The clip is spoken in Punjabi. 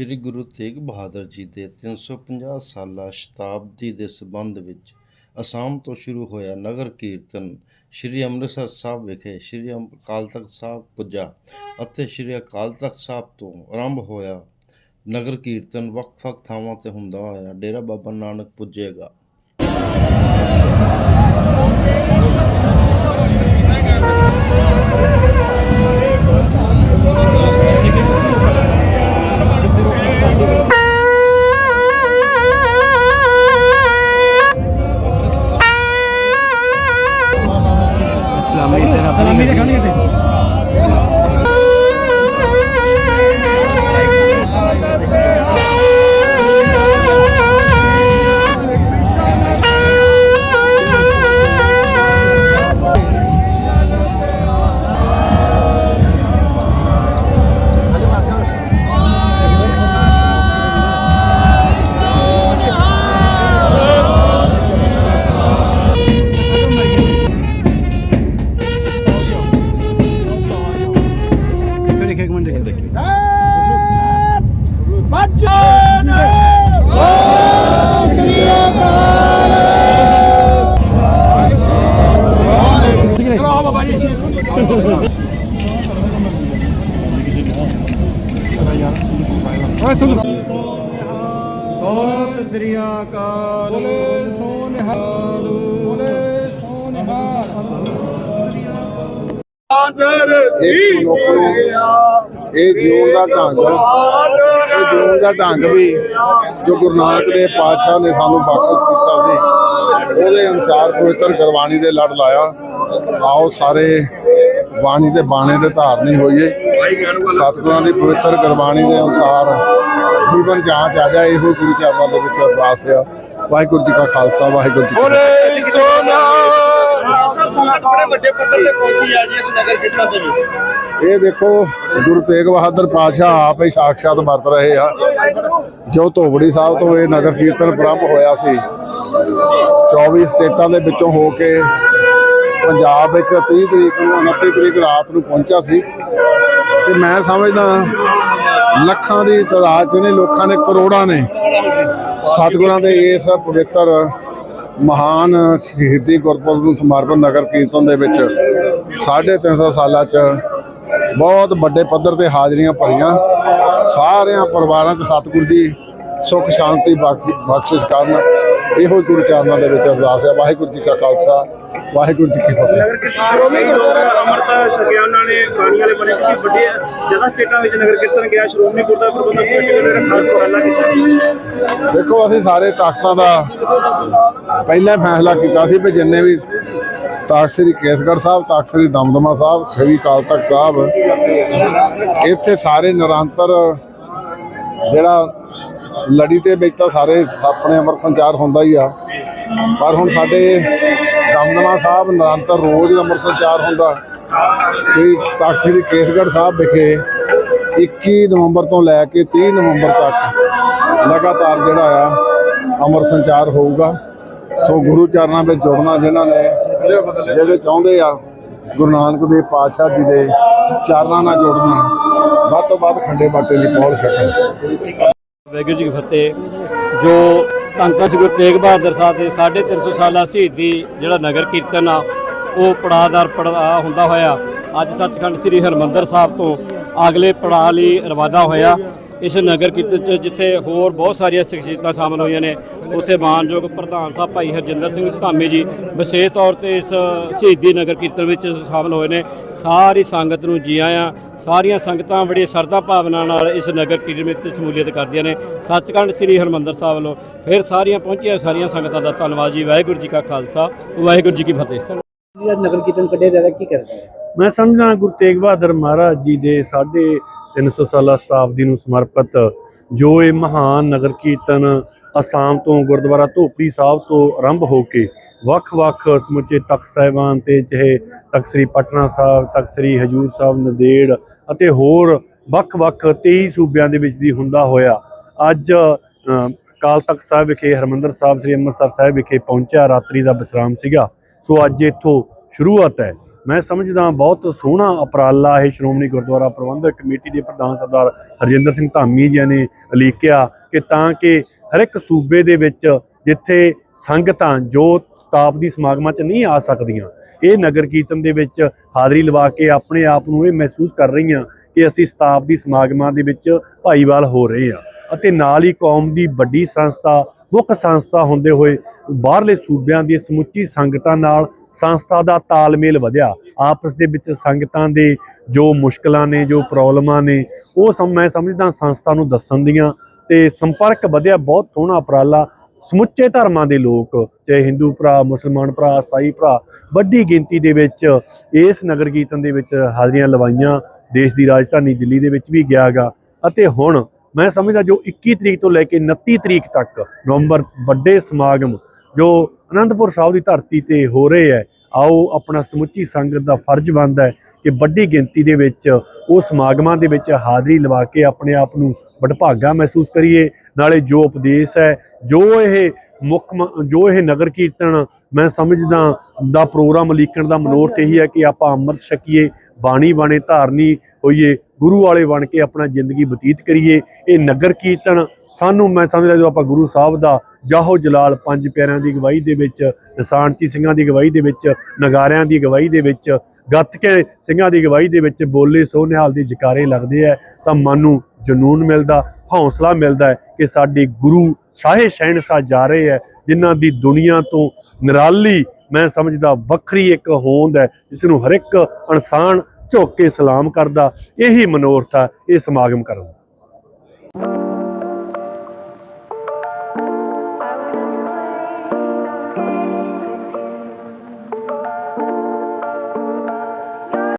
ਸ੍ਰੀ ਗੁਰੂ ਤੇਗ ਬਹਾਦਰ ਜੀ ਦੇ 350 ਸਾਲਾ ਸ਼ਤਾਬਦੀ ਦੇ ਸਬੰਧ ਵਿੱਚ ਅਸਾਮ ਤੋਂ ਸ਼ੁਰੂ ਹੋਇਆ ਨਗਰ ਕੀਰਤਨ ਸ੍ਰੀ ਅੰਮ੍ਰਿਤਸਰ ਸਾਹਿਬ ਵਿਖੇ ਸ੍ਰੀ ਅਮ- ਅਕਾਲ ਤਖਤ ਸਾਹਿਬ ਪੁੱਜਾ ਅਤੇ ਸ੍ਰੀ ਅਕਾਲ ਤਖਤ ਸਾਹਿਬ ਤੋਂ ਆਰੰਭ ਹੋਇਆ ਨਗਰ ਕੀਰਤਨ ਵੱਖ-ਵੱਖ ਥਾਵਾਂ ਤੇ ਹੁੰਦਾ ਹੋਇਆ, ਡੇਰਾ ਬਾਬਾ ਨਾਨਕ ਪੁੱਜੇਗਾ। ਠੀਕ ਹੈ ਓਏ ਸ੍ਰੀ ਅਕਾਲ ਸੋਨਿਹਾਲ ਸੋਨਿਹਾਲ ਇਹ ਜਿਉਣ ਦਾ ਢੰਗ ਇਹ ਜਿਉਣ ਦਾ ਢੰਗ ਵੀ ਜੋ ਗੁਰੂ ਨਾਨਕ ਦੇਵ ਪਾਤਸ਼ਾਹ ਨੇ ਸਾਨੂੰ ਬਖਸ਼ ਕੀਤਾ ਸੀ, ਉਹਦੇ ਅਨੁਸਾਰ ਪਵਿੱਤਰ ਗੁਰਬਾਣੀ ਦੇ ਲੜ ਲਾਇਆ। ਆਓ ਸਾਰੇ ਬਾਣੀ ਦੇ ਬਾਣੇ ਦੇ ਧਾਰਨੀ ਹੋਈਏ। ਸਤਿਗੁਰਾਂ ਦੀ ਪਵਿੱਤਰ ਗੁਰਬਾਣੀ ਦੇ ਅਨੁਸਾਰ ਜੀਵਨ ਜਾਂਚ ਆ ਜਾਏ ਇਹੋ ਗੁਰੂ ਚਰਨਾਂ ਦੇ ਵਿੱਚ ਅਰਦਾਸ ਆ। ਵਾਹਿਗੁਰੂ ਜੀ ਕਾ ਖਾਲਸਾ ਵਾਹਿਗੁਰੂ ਜੀ ਕੀ ਫਤਿਹ। ਤੇ ਇਹ ਦੇਖੋ ਗੁਰੂ ਤੇਗ ਬਹਾਦਰ ਪਾਤਸ਼ਾਹ ਆਪ ਹੀ ਸਾਖਸ਼ਾਤ ਵਰਤ ਰਹੇ ਆ। ਜੋ ਧੋਬੜੀ ਸਾਹਿਬ ਤੋਂ ਇਹ ਨਗਰ ਕੀਰਤਨ ਪ੍ਰਾਰੰਭ ਹੋਇਆ ਸੀ 24 ਸਟੇਟਾਂ ਦੇ ਵਿੱਚੋਂ ਹੋ ਕੇ ਪੰਜਾਬ ਵਿੱਚ 30 ਤਰੀਕ ਨੂੰ 29 ਤਰੀਕ ਰਾਤ ਨੂੰ ਪਹੁੰਚਿਆ ਸੀ। ਤੇ ਮੈਂ ਸਮਝਦਾ ਲੱਖਾਂ ਦੀ ਤਾਦਾਦ 'ਚ ਨੇ ਲੋਕਾਂ ਨੇ ਕਰੋੜਾਂ ਨੇ। ਸਤਿਗੁਰਾਂ ਦੇ ਇਸ ਪਵਿੱਤਰ, ਮਹਾਨ ਸ਼ਹੀਦੀ ਗੁਰਪੁਰਬ ਨੂੰ ਸਮਰਪਿਤ ਨਗਰ ਕੀਰਤਨ ਦੇ ਵਿੱਚ 350 ਸਾਲਾਂ 'ਚ ਬਹੁਤ ਵੱਡੇ ਪੱਧਰ ਤੇ ਹਾਜ਼ਰੀਆਂ ਭਰੀਆਂ। ਸਾਰਿਆਂ ਪਰਿਵਾਰਾਂ 'ਚ ਸਤਿਗੁਰੂ ਜੀ ਸੁੱਖ, ਸ਼ਾਂਤੀ, ਬਖਸ਼- ਬਖਸ਼ਿਸ਼ ਕਰਨ। ਇਹੋ ਹੀ ਗੁਰੂ ਚਰਨਾਂ ਦੇ ਵਿੱਚ ਅਰਦਾਸ ਹੈ। ਵਾਹਿਗੁਰੂ ਜੀ ਕਾ ਖਾਲਸਾ। ਵਾਹਿਗੁਰੂ ਜੀ ਕੀ ਫਤਿਹ। ਸ਼੍ਰੋਮਣੀ ਗੁਰਦੁਆਰਾ ਅੰਮ੍ਰਿਤ ਉਹਨਾਂ ਨੇ ਬਾਣੀ ਵਾਲੇ ਬਣੇ ਕਿ ਵੱਡੇ ਜਗ੍ਹਾ ਸਟੇਟਾਂ ਵਿੱਚ ਨਗਰ ਕੀਰਤਨ ਗਿਆ ਸ਼੍ਰੋਮਣੀ ਗੁਰਦੁਆਰਾ ਪ੍ਰਬੰਧਕ ਕਮੇਟੀ ਨੇ ਜਿਹੜਾ ਖਾਸ ਉਪਰਾਲਾ ਕੀਤਾ। ਦੇਖੋ ਅਸੀਂ ਸਾਰੇ ਤਖਤਾਂ ਦਾ ਪਹਿਲਾਂ ਫੈਸਲਾ ਕੀਤਾ ਸੀ ਵੀ ਜਿੰਨੇ ਵੀ ਤਖਤ ਸ੍ਰੀ ਕੇਸਗੜ੍ਹ ਸਾਹਿਬ ਤਖਤ ਸ੍ਰੀ ਦਮਦਮਾ ਸਾਹਿਬ ਸ੍ਰੀ ਅਕਾਲ ਤਖਤ ਸਾਹਿਬ ਇੱਥੇ ਸਾਰੇ ਨਿਰੰਤਰ ਜਿਹੜਾ ਲੜੀ ਤੇ ਵਿੱਚ ਤਾਂ ਸਾਰੇ ਆਪਣੇ ਅੰਮ੍ਰਿਤ ਸੰਚਾਰ ਹੁੰਦਾ ਹੀ ਆ। ਪਰ ਹੁਣ ਸਾਡੇ ਦਮਦਮਾ ਸਾਹਿਬ ਨਿਰੰਤਰ ਰੋਜ਼ ਅੰਮ੍ਰਿਤ ਸੰਚਾਰ ਹੁੰਦਾ। ਸ੍ਰੀ ਤਖਤ ਸ੍ਰੀ ਕੇਸਗੜ੍ਹ ਸਾਹਿਬ ਵਿਖੇ 21 ਨਵੰਬਰ ਤੋਂ ਲੈ ਕੇ 30 ਨਵੰਬਰ ਤੱਕ ਲਗਾਤਾਰ ਜਿਹੜਾ ਆ ਅੰਮ੍ਰਿਤ ਸੰਚਾਰ ਹੋਊਗਾ। ਸੋ ਗੁਰੂ ਚਰਨਾਂ ਵਿੱਚ ਜੁੜਨਾ ਜਿਨ੍ਹਾਂ ਨੇ ਜਿਹੜੇ ਚਾਹੁੰਦੇ ਆ ਗੁਰੂ ਨਾਨਕ ਦੇਵ ਪਾਤਸ਼ਾਹ ਜੀ ਦੇ ਚਰਨਾਂ ਨਾਲ ਜੁੜਨਾ, ਵੱਧ ਤੋਂ ਵੱਧ ਖੰਡੇ ਬਾਟੇ ਦੀ ਪਹੁੰਚ ਸਕਣ ਵਾਹਿਗੁਰੂ ਜੀ ਫਤਿਹ। ਜੋ ਧੰਨ ਸ੍ਰੀ ਗੁਰੂ ਤੇਗ ਬਹਾਦਰ ਸਾਹਿਬ ਦੇ 350 ਸਾਲਾ ਸ਼ਹੀਦੀ ਜਿਹੜਾ ਨਗਰ ਕੀਰਤਨ ਆ, ਉਹ ਪੜਾਅਦਾਰ ਪੜਾਅ ਹੁੰਦਾ ਹੋਇਆ। ਅੱਜ ਸੱਚਖੰਡ ਸ੍ਰੀ ਹਰਮੰਦਰ ਸਾਹਿਬ ਤੋਂ ਅਗਲੇ ਪੜਾਅ ਲਈ ਰਵਾਨਾ ਹੋਇਆ। ਇਸ ਨਗਰ ਕੀਰਤਨ 'ਚ ਜਿੱਥੇ ਹੋਰ ਬਹੁਤ ਸਾਰੀਆਂ ਸ਼ਖਸੀਅਤਾਂ ਸ਼ਾਮਲ ਹੋਈਆਂ ਨੇ ਉੱਥੇ ਮਾਨਯੋਗ ਪ੍ਰਧਾਨ ਸਾਹਿਬ ਭਾਈ ਹਰਜਿੰਦਰ ਸਿੰਘ ਧਾਮੀ ਜੀ ਵਿਸ਼ੇਸ਼ ਤੌਰ ਤੇ ਇਸ ਸ਼ਹੀਦੀ ਨਗਰ ਕੀਰਤਨ ਵਿੱਚ ਸ਼ਾਮਲ ਹੋਏ ਨੇ। ਸਾਰੀ ਸੰਗਤ ਨੂੰ ਜੀ ਆਇਆਂ ਸਾਰੀਆਂ ਸੰਗਤਾਂ ਬੜੀ ਸਰਦਾ ਭਾਵਨਾ ਨਾਲ ਇਸ ਨਗਰ ਕੀਰਤਨ ਵਿੱਚ ਸ਼ਮੂਲੀਅਤ ਕਰਦੀਆਂ ਨੇ। ਸੱਚਖੰਡ ਸ੍ਰੀ ਹਰਮੰਦਰ ਸਾਹਿਬ ਵੱਲੋਂ ਫਿਰ ਸਾਰੀਆਂ ਪਹੁੰਚੀਆਂ ਸਾਰੀਆਂ ਸੰਗਤਾਂ ਦਾ ਧੰਨਵਾਦ ਜੀ। ਵਾਹਿਗੁਰੂ ਜੀ ਕਾ ਖਾਲਸਾ ਵਾਹਿਗੁਰੂ ਜੀ ਕੀ ਫਤਿਹ। ਨਗਰ ਕੀਰਤਨ ਕੱਢਿਆ ਜਾ ਰਿਹਾ ਕੀ ਕਰਦੇ ਮੈਂ ਸਮਝਦਾ ਗੁਰੂ ਤੇਗ ਬਹਾਦਰ ਮਹਾਰਾਜ ਜੀ ਦੇ ਸਾਢੇ 300 ਸਾਲਾ ਸ਼ਤਾਬਦੀ ਨੂੰ ਸਮਰਪਿਤ ਜੋ ਇਹ ਮਹਾਨ ਨਗਰ ਕੀਰਤਨ ਅਸਾਮ ਤੋਂ ਗੁਰਦੁਆਰਾ ਧੋਪੜੀ ਸਾਹਿਬ ਤੋਂ ਆਰੰਭ ਹੋ ਕੇ ਵੱਖ-ਵੱਖ ਸਮੁੱਚੇ ਤਖਤ ਸਾਹਿਬਾਨ ਤੇ ਚਾਹੇ ਤਖਤ ਸ੍ਰੀ ਪਟਨਾ ਸਾਹਿਬ ਤਖਤ ਸ੍ਰੀ ਹਜੂਰ ਸਾਹਿਬ ਨੰਦੇੜ ਅਤੇ ਹੋਰ ਵੱਖ-ਵੱਖ 23 ਸੂਬਿਆਂ ਦੇ ਵਿੱਚ ਦੀ ਹੁੰਦਾ ਹੋਇਆ। ਅੱਜ ਅ, ਅਕਾਲ ਤਖਤ ਸਾਹਿਬ ਵਿਖੇ ਹਰਮੰਦਰ ਸਾਹਿਬ ਸ੍ਰੀ ਅੰਮ੍ਰਿਤਸਰ ਸਾਹਿਬ ਵਿਖੇ ਪਹੁੰਚਿਆ ਰਾਤਰੀ ਦਾ ਵਿਸ਼ਰਾਮ ਸੀਗਾ। ਸੋ ਅੱਜ ਇੱਥੋਂ ਸ਼ੁਰੂਆਤ ਹੈ। ਮੈਂ ਸਮਝਦਾ ਬਹੁਤ ਸੋਹਣਾ ਉਪਰਾਲਾ ਇਹ ਸ਼੍ਰੋਮਣੀ ਗੁਰਦੁਆਰਾ ਪ੍ਰਬੰਧਕ ਕਮੇਟੀ ਦੇ ਪ੍ਰਧਾਨ ਸਰਦਾਰ ਹਰਜਿੰਦਰ ਸਿੰਘ ਧਾਮੀ ਜੀ ਨੇ ਉਲੀਕਿਆ ਕਿ ਤਾਂ ਕਿ ਹਰ ਇੱਕ ਸੂਬੇ ਦੇ ਵਿੱਚ ਜਿੱਥੇ ਸੰਗਤਾਂ ਜੋ ਸ਼ਤਾਬਦੀ ਸਮਾਗਮਾਂ 'ਚ ਨਹੀਂ ਆ ਸਕਦੀਆਂ, ਇਹ ਨਗਰ ਕੀਰਤਨ ਦੇ ਵਿੱਚ ਹਾਜ਼ਰੀ ਲਵਾ ਕੇ ਆਪਣੇ ਆਪ ਨੂੰ ਇਹ ਮਹਿਸੂਸ ਕਰ ਰਹੀਆਂ ਕਿ ਅਸੀਂ ਸ਼ਤਾਬਦੀ ਸਮਾਗਮਾਂ ਦੇ ਵਿੱਚ ਭਾਈਵਾਲ ਹੋ ਰਹੇ ਆ ਅਤੇ ਨਾਲ ਹੀ ਕੌਮ ਦੀ ਵੱਡੀ ਸੰਸਥਾ, ਮੁੱਖ ਸੰਸਥਾ ਹੁੰਦੇ ਹੋਏ ਬਾਹਰਲੇ ਸੂਬਿਆਂ ਦੀ ਸਮੁੱਚੀ ਸੰਗਤਾਂ ਨਾਲ ਸੰਸਥਾ ਦਾ ਤਾਲਮੇਲ ਵਧਿਆ। ਆਪਸ ਦੇ ਵਿੱਚ ਸੰਗਤਾਂ ਦੇ ਜੋ ਮੁਸ਼ਕਲਾਂ ਨੇ, ਜੋ ਪ੍ਰੋਬਲਮਾਂ ਨੇ, ਉਹ ਸਮ, ਮੈਂ ਸਮਝਦਾ ਸੰਸਥਾ ਨੂੰ ਦੱਸਣ ਦੀਆਂ ਤੇ ਸੰਪਰਕ ਵਧਿਆ, ਬਹੁਤ ਸੋਹਣਾ ਉਪਰਾਲਾ। ਸਮੁੱਚੇ ਧਰਮਾਂ ਦੇ ਲੋਕ, ਚਾਹੇ ਹਿੰਦੂ ਭਰਾ, ਮੁਸਲਮਾਨ ਭਰਾ, ਸਾਈ ਭਰਾ, ਵੱਡੀ ਗਿਣਤੀ ਦੇ ਵਿੱਚ ਇਸ ਨਗਰ ਕੀਰਤਨ ਦੇ ਵਿੱਚ ਹਾਜ਼ਰੀਆਂ ਲਵਾਈਆਂ। ਦੇਸ਼ ਦੀ ਰਾਜਧਾਨੀ ਦਿੱਲੀ ਦੇ ਵਿੱਚ ਵੀ ਗਿਆਗਾ ਅਤੇ ਹੁਣ ਮੈਂ ਸਮਝਦਾ ਜੋ 21 ਤਰੀਕ ਤੋਂ ਲੈ ਕੇ 29 ਤਰੀਕ ਤੱਕ ਨਵੰਬਰ ਵੱਡੇ ਸਮਾਗਮ ਜੋ ਅਨੰਦਪੁਰ ਸਾਹਿਬ ਦੀ ਧਰਤੀ ਤੇ ਹੋ ਰਹੇ ਹੈ। ਆਓ ਆਪਣਾ ਸਮੁੱਚੀ ਸੰਗਤ ਦਾ ਫਰਜ਼ ਬਣਦਾ ਹੈ ਕਿ ਵੱਡੀ ਗਿਣਤੀ ਦੇ ਵਿੱਚ ਉਹ ਸਮਾਗਮਾਂ ਦੇ ਵਿੱਚ ਹਾਜ਼ਰੀ ਲਵਾ ਕੇ ਆਪਣੇ ਆਪ ਨੂੰ ਵਡਭਾਗਾ ਮਹਿਸੂਸ ਕਰੀਏ। ਨਾਲੇ ਜੋ ਉਪਦੇਸ਼ ਹੈ, ਜੋ ਇਹ ਮੁੱਖ ਜੋ ਇਹ ਨਗਰ ਕੀਰਤਨ ਮੈਂ ਸਮਝਦਾ ਦਾ ਪ੍ਰੋਗਰਾਮ ਲੀਕਣ ਦਾ ਮਨੋਰਥ ਇਹੀ ਹੈ ਕਿ ਆਪਾਂ ਅੰਮ੍ਰਿਤ ਛਕੀਏ, ਬਾਣੀ ਬਾਣੇ ਧਾਰਨੀ ਹੋਈਏ ਗੁਰੂ ਵਾਲੇ ਬਣ ਕੇ ਆਪਣਾ ਜ਼ਿੰਦਗੀ ਬਤੀਤ ਕਰੀਏ। ਇਹ ਨਗਰ ਕੀਰਤਨ ਸਾਨੂੰ ਮੈਂ ਸਮਝਦਾ ਜੋ ਆਪਾਂ ਗੁਰੂ ਸਾਹਿਬ ਦਾ ਜਾਹੋ ਜਲਾਲ ਪੰਜ ਪਿਆਰਿਆਂ ਦੀ ਅਗਵਾਈ ਦੇ ਵਿੱਚ, ਨਿਸ਼ਾਨਚੀ ਸਿੰਘਾਂ ਦੀ ਅਗਵਾਈ ਦੇ ਵਿੱਚ, ਨਗਾਰਿਆਂ ਦੀ ਅਗਵਾਈ ਦੇ ਵਿੱਚ, ਗੱਤਕੇ ਸਿੰਘਾਂ ਦੀ ਅਗਵਾਈ ਦੇ ਵਿੱਚ ਬੋਲੇ ਸੋਨਿਹਾਲ ਦੇ ਜਕਾਰੇ ਲੱਗਦੇ ਆ ਤਾਂ ਮਨ ਨੂੰ ਜਨੂਨ ਮਿਲਦਾ, ਹੌਸਲਾ ਮਿਲਦਾ ਕਿ ਸਾਡੇ ਗੁਰੂ ਸ਼ਾਹੇ ਸ਼ਹਿਨशाह ਜਾ ਰਹੇ ਹੈ ਜਿਨ੍ਹਾਂ ਦੀ ਦੁਨੀਆ ਤੋਂ ਨਿਰਾਲੀ, ਮੈਂ ਸਮਝਦਾ ਵੱਖਰੀ ਇੱਕ ਹੋਂਦ ਹੈ ਜਿਸ ਨੂੰ ਹਰ ਇੱਕ ਇਨਸਾਨ ਝੁੱਕ ਕੇ ਸਲਾਮ ਕਰਦਾ ਇਹੀ ਮਨੋਰਥ ਹੈ ਇਹ ਸਮਾਗਮ ਕਰਨ ਦਾ।